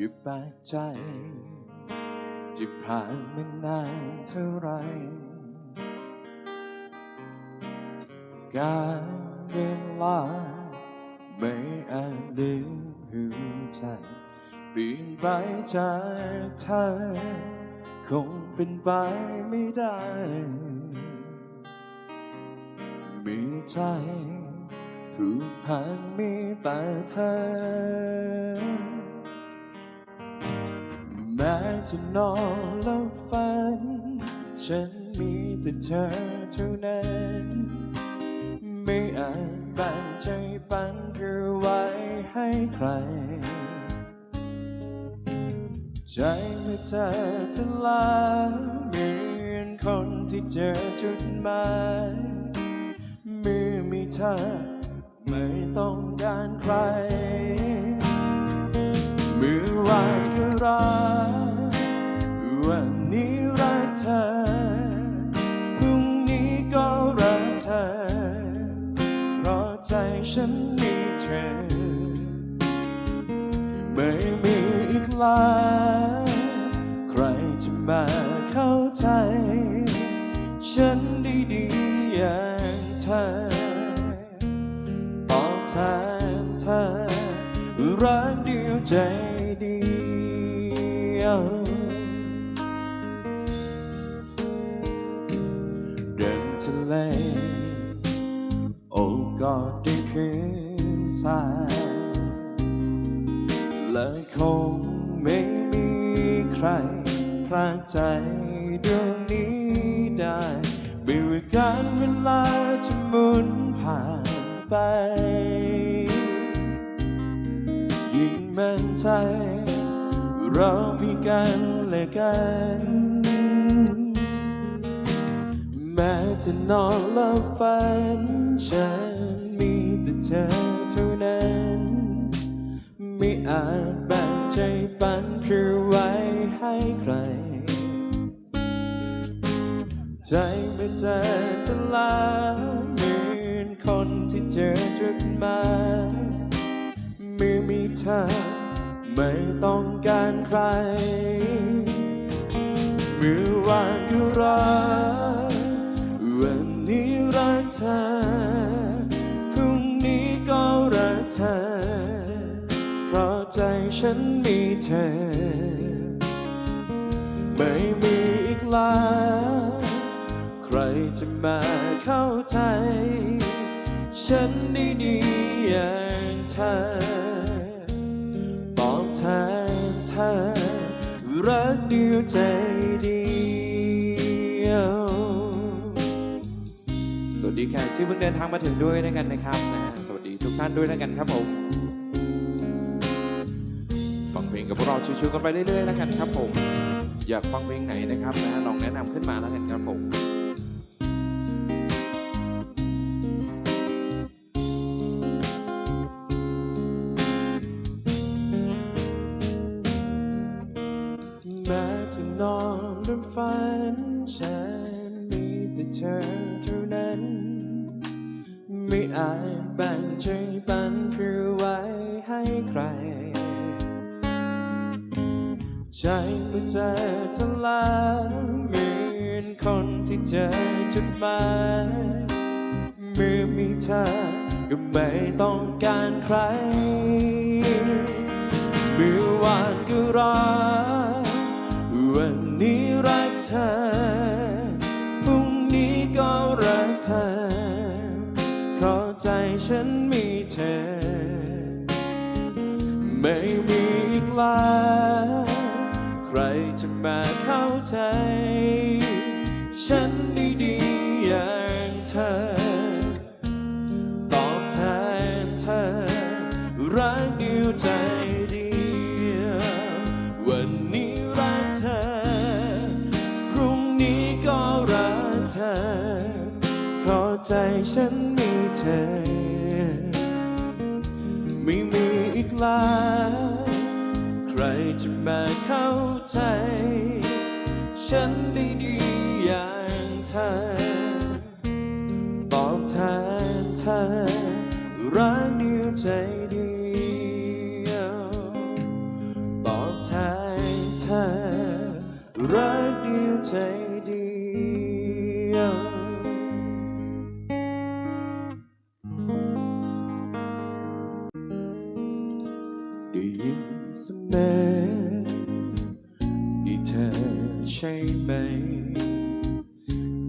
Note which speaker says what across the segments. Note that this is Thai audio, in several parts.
Speaker 1: อย่าแปลกใจ จะผ่านมานานเท่าไร การเวลาไม่อาจลืมหัวใจเปลี่ยนไปจากเธอคงเป็นไปไม่ได้มีใจผูกพันมีแต่เธอ แม้จะนอนแล้วฝัน ฉันมีแต่เธอเท่านั้น ไม่อาจแบ่งใจปันเพื่อไว้ให้ใคร ใจเมื่อเจอเธอแล้วเหมือนคนที่เจอจุดหมายเมื่อมีเธอไม่ต้องการใคร เมื่อวานก็รัก ฉันมีเธอ ไม่มีอีกแล้วใครจะมาเข้าใจ ฉันดีดีอย่างเธอตอบแทนเธอรักเดียวใจ สายและคงไม่มีใครพรากใจดวงนี้ได้ไม่ว่าการเวลาจะหมุนผ่านไป ยิ่งมั่นใจ เรามีกันและกันแม้จะนอนแล้วฝันฉันมีแต่เธอเท่านั้น ไม่อาจแบ่งใจปันเพื่อไว้ให้ใคร ใจเมื่อเจอเธอแล้วเหมือนคนที่เจอจุดหมายมื่อมีเธอไม่ต้องการใครเมื่อวานก็รักวันนี้รักเธอพรุ่งนี้ก็รักเธอ ฉันมีเธอ ไม่มีอีกแล้ว ใครจะมาเข้าใจ ฉันได้ดีอย่างเธอตอบแทนเธอ รักเดียวใจเดียวสวัสดีแขกที่เพิ่งเดินทางมาถึงด้วยนะกันนะครับนะสวัสดีทุกท่านด้วยนะกันครับผม ลงกับพวกเราชิวๆกันไปเรื่อยๆแล้วกันครับผม อยากฟังเพลงไหนนะครับนะลองแนะนำขึ้นมาแล้วกันครับผม ล้วเหมือนคนที่เจอจุดหมายเมื่อมีเธอก็ไม่ต้องการใคร เมื่อวานก็รักวันนี้รักเธอ พรุ่งนี้ก็รักเธอ เพราะใจฉันมีเธอ ไม่มีอีกแล้วใครจะมา ใจ ฉันได้ดีอย่างเธอ ตอบแทนเธอ รักเดียวใจเดียววันนี้รักเธอ พรุ่งนี้ก็รักเธอ เพราะใจฉันมีเธอ ไม่มีอีกแล้ว ใครจะมาเข้าใจ ฉัน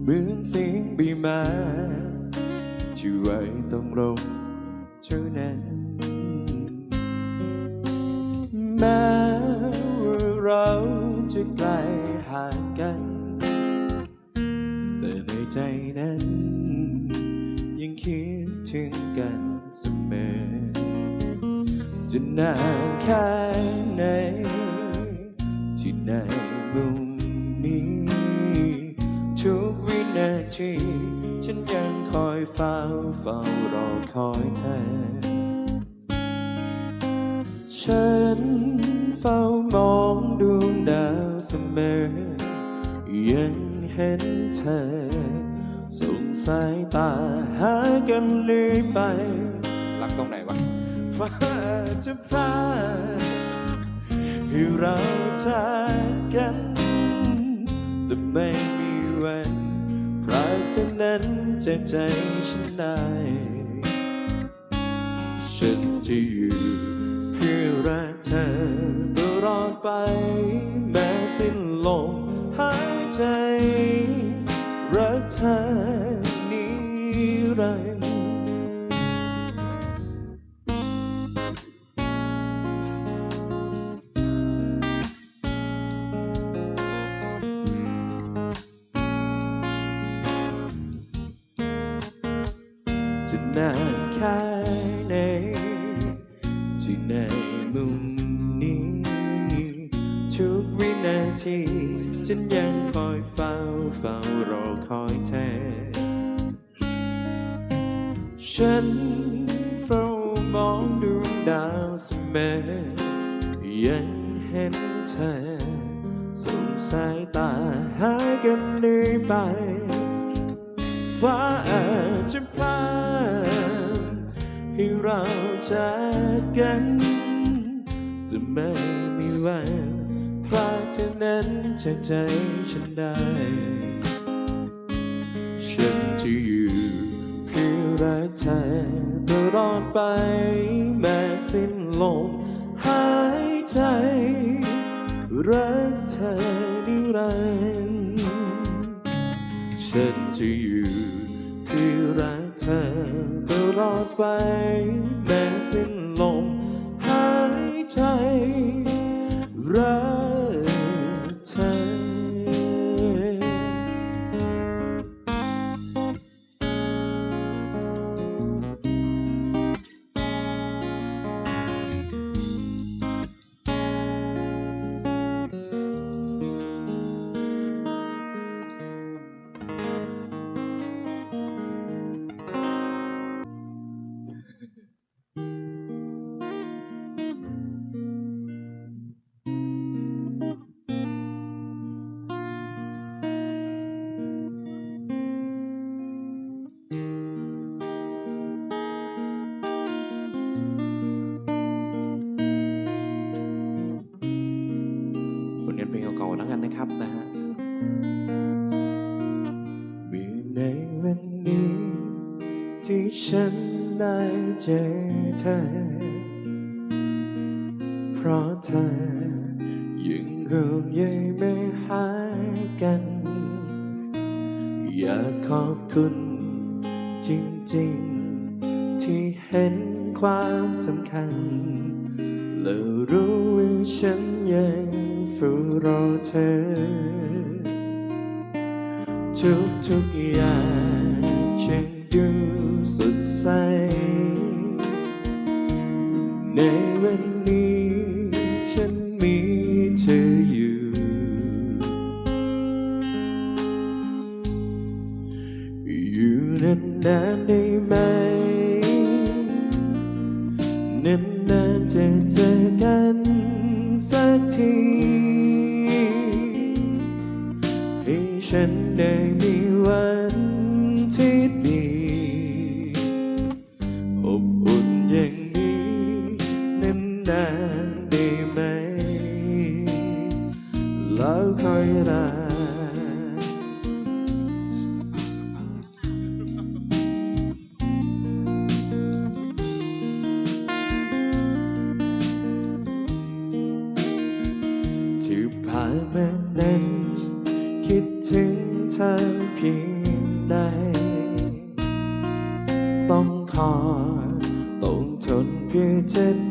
Speaker 1: เหมือนเสียงบีมาที่ไว้ตรงลมเท่านั้นแม้ว่าเราจะไกลห่างกัน แต่ในใจนั้น ยังคิดถึงกันเสมอ จะนานแค่ไหนที่ในมุมนี้ ทีฉันยังคอยเฝ้าเฝ้ารอคอยเธอ ฉันเฝ้ามองดวงดาวเสมอ ยังเห็นเธอส่งสายตาหากันเลื่อยไป
Speaker 2: รักตรงไหนวะ
Speaker 1: ฟ้าจะพาให้เราจากกัน แต่ไม่มีวัน รักเท่านั้นจากใจฉันได้ ฉันจะอยู่เพื่อรักเธอตลอดไปแม้สิ้นลม เฝ้ารอคอยเธอ ฉันเฝ้ามองดวงดาวเสมอ ยังเห็นเธอส่งสายตาหากันเรื่อยไปฟ้าอาจจะพลาดให้เราจากกันแต่ไม่มีวันพลาดเท่านั้นจากใจฉันได้ ไป แม้สิ้นลมหายใจ รักเธอนิรันดร์ฉันจะอยู่เพื่อรักเธอตลอดไป แม้สิ้นลมหายใจ คุณ จริงๆ ที่เห็นความสำคัญ และรู้ว่าฉันยังฝ้ารอเธอทุกทุกๆอย่างฉันดู นานๆจะเจอกันสักที ให้ฉันได้มี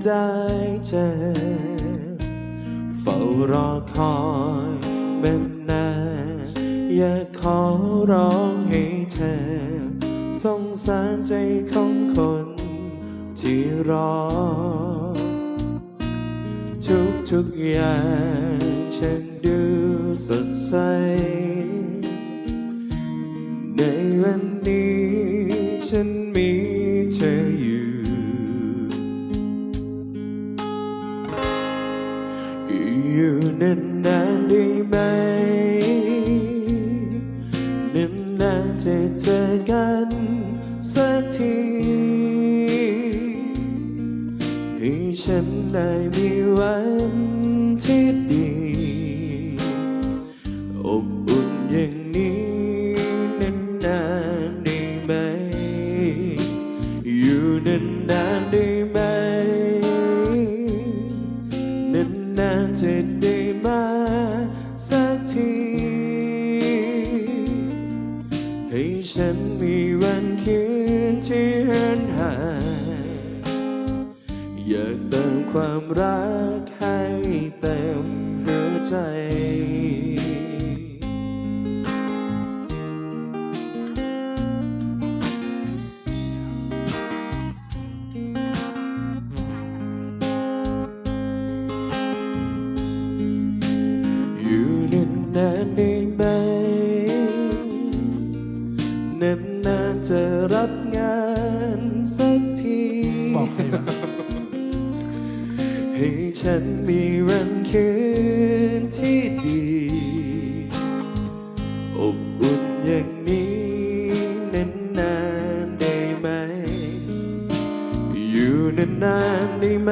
Speaker 1: ได้เจอ เฝ้ารอคอยเป็นนานอยากขอร้องให้เธอ สงสารใจของคนที่รอ ทุกทุกอย่างฉันดูสดใส่นานนานได้ไหมนานนานจะเจอกันสักที
Speaker 3: ให้
Speaker 1: ฉันได้ อยากเติมความรักให้เต็มหัวใจ
Speaker 4: อบอุ่นอย่างนี้นานนานได้ไหม อยู่นานนาน
Speaker 2: ได้
Speaker 4: ไหม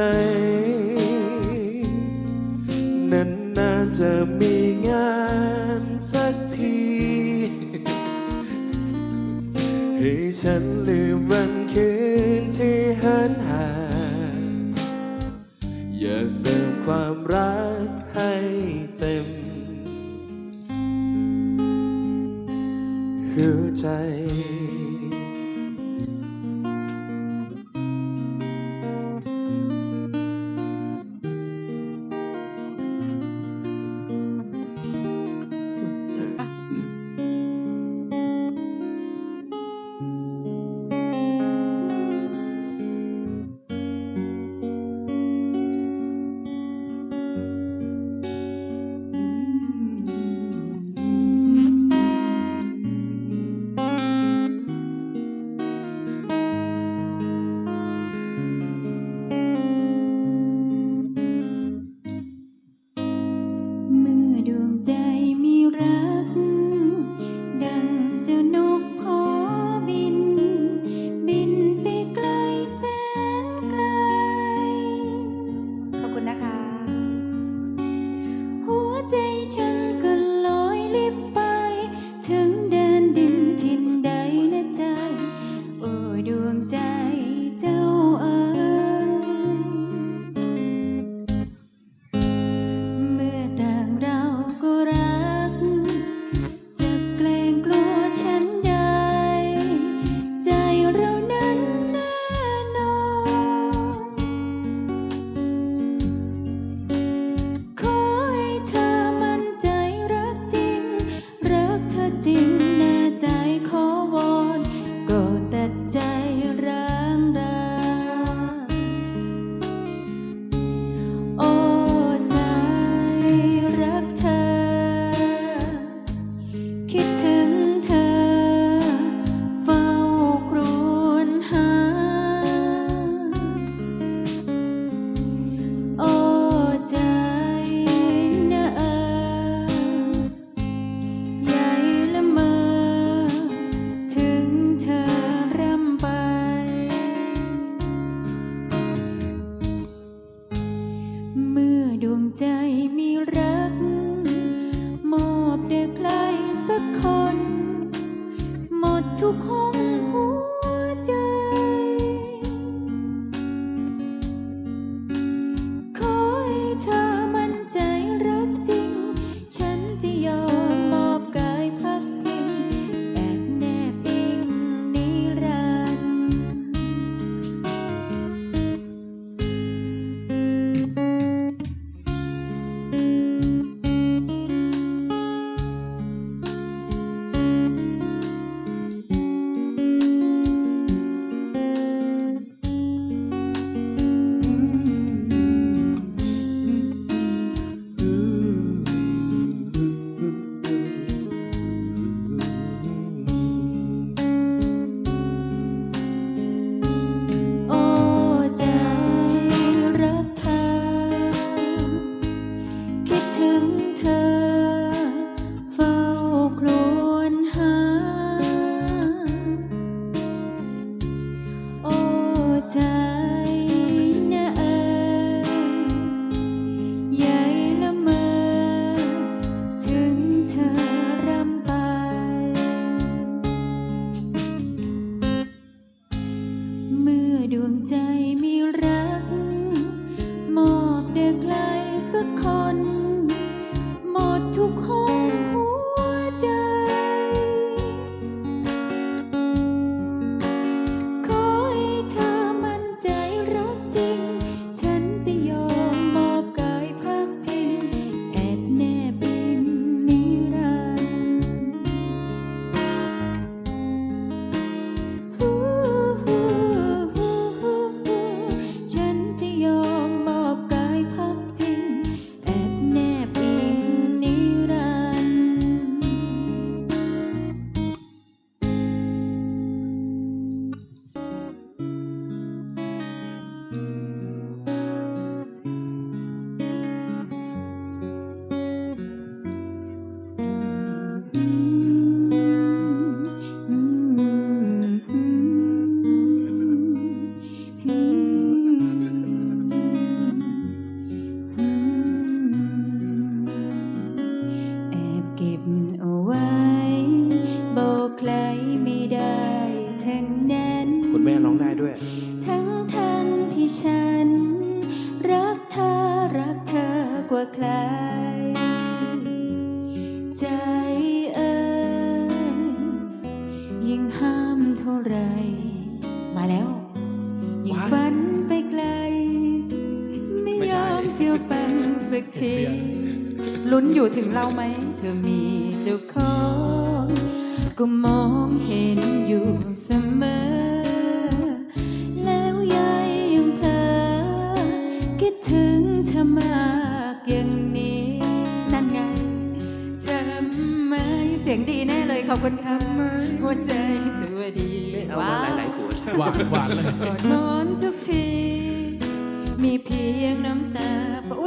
Speaker 4: เราไหม เธอมีเจ้าของก็มองเห็นอยู่เสมอเสียงดีแน่เลยขอบคุณครับหัวใจตัวดี
Speaker 2: ไม่เอามาหลายๆขวด
Speaker 3: หวานหวานเลย
Speaker 4: นอนทุก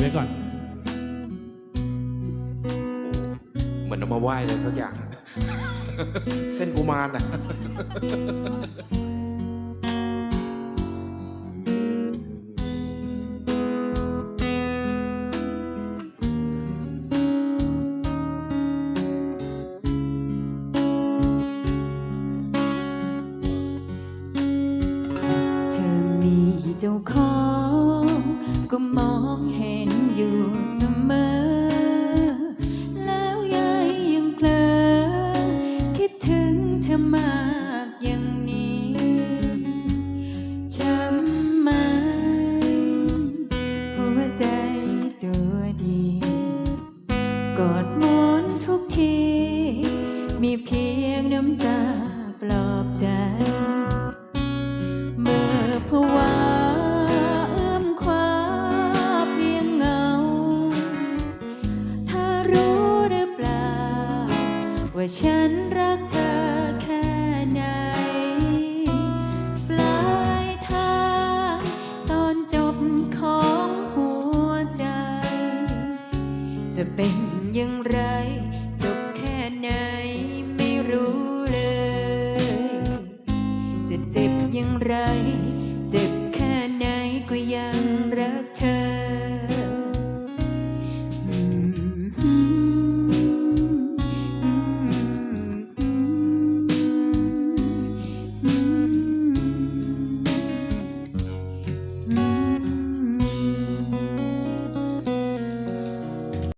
Speaker 4: ไว้ก่อน เหมือ
Speaker 3: น
Speaker 2: เอามาไหว้อะไรสักอย่าง เส้นกุมารน่ะ
Speaker 4: เธอมีเจ้าของก็มอง